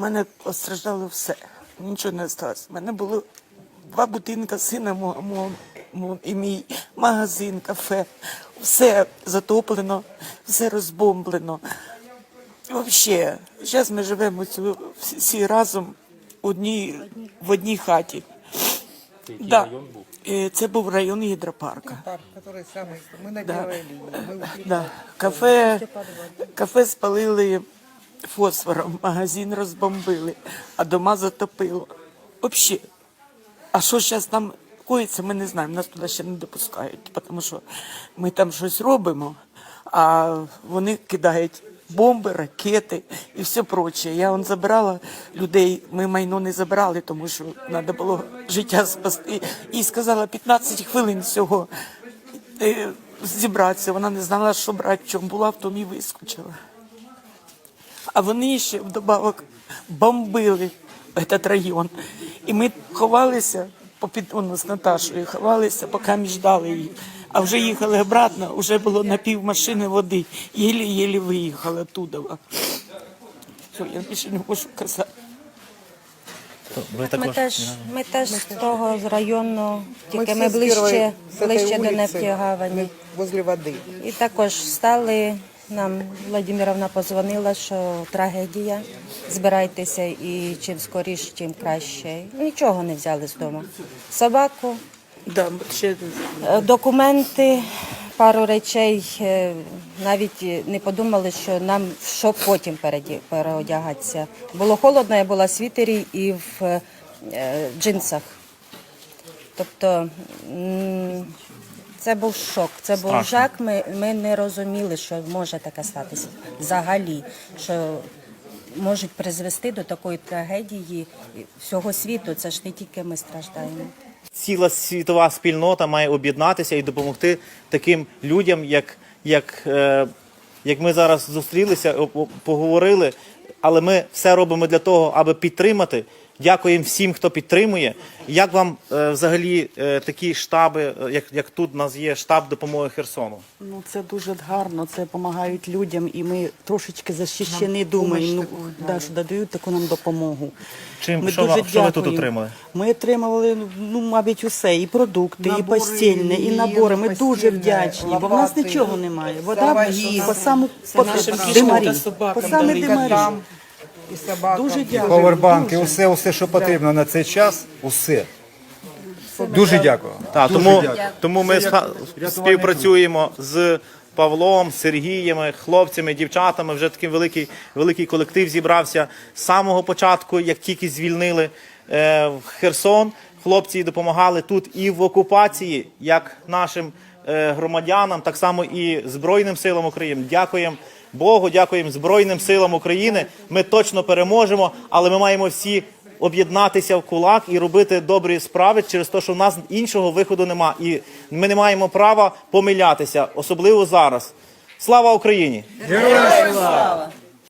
У мене постраждало все. Нічого не сталося. У мене було два будинки сина мого, мого, мого і мій магазин, кафе. Все затоплено, все розбомблено. Взагалі, зараз ми живемо цю, всі, всі разом в одній, в одній хаті. Да. Е, Це був район гідропарка. Парк, который самый... Мы на Да. первой линии. Мы ушли Да. Кафе, кафе спалили фосфором, магазин розбомбили, а дома затопило. Взагалі. А що зараз там коїться, ми не знаємо. Нас туди ще не допускають, тому що ми там щось робимо, а вони кидають бомби, ракети і все проче. Я он забирала людей, ми майно не забирали, тому що треба було життя спасти. І сказала 15 хвилин всього е, зібратися. Вона не знала, що брати, чому була, в тому і вискочила А вони ще вдобавок бомбили этот район. І ми ховалися попід ну, з Наташою, ховалися, поки ми ждали її. А вже їхали обратно, вже було на пів машини води. Єлі-єлі виїхали туди. Все, я більше не можу казати. Ви Ми також теж, ми теж з того з району, тільки все ми с первой- ближче, с этой ближче до улицы, Нефтегавані. мы возле воды. І також стали, нам Владимировна позвонила, що трагедія, збирайтеся і чим скоріше, тим краще. Нічого не взяли з дому. Собаку, Да, ще е, документи, пару речей. е, Навіть не подумали, що нам що потім переодягатися. Було холодно, я була в світері і в е, джинсах. Тобто це був шок, це був Страшно. жах. Ми, ми не розуміли, що може таке статися взагалі, що можуть призвести до такої трагедії всього світу. Це ж не тільки ми страждаємо. ціла світова спільнота має об'єднатися і допомогти таким людям, як, як, е, як ми зараз зустрілися, поговорили. Але ми все робимо для того, аби підтримати. Дякуємо всім, хто підтримує. Як вам е, взагалі е, такі штаби, е, як, як тут у нас є штаб допомоги Херсону? Ну це дуже гарно. Це допомагають людям, і ми трошечки захищені. Думаємо, ну да, що додають таку нам допомогу. Чим Ми що, дуже що ви тут отримали? Ми отримали ну, мабуть, усе, і продукти, і постільне, і набори. Ми дуже вдячні, бо в нас нічого немає. Вода по саму по собакам По саме дали. димарі. Котам и собакам. Дуже дякую. Повербанки, дуже. усе, усе, що потрібно на цей час, усе. Дуже дякую. Так, Дуже тому, дякую. тому ми рятувальний співпрацюємо з Павлом, Сергієм, хлопцями, дівчатами. Вже такий великий, великий колектив зібрався з самого початку, як тільки звільнили е, в Херсон. Хлопці допомагали тут і в окупації, як нашим громадянам, так само і Збройним силам України. Дякуємо Богу, дякуємо Збройним силам України. Ми точно переможемо, але ми маємо всі об'єднатися в кулак і робити добрі справи через те, що в нас іншого виходу нема. І ми не маємо права помилятися, особливо зараз. Слава Україні! Героям слава!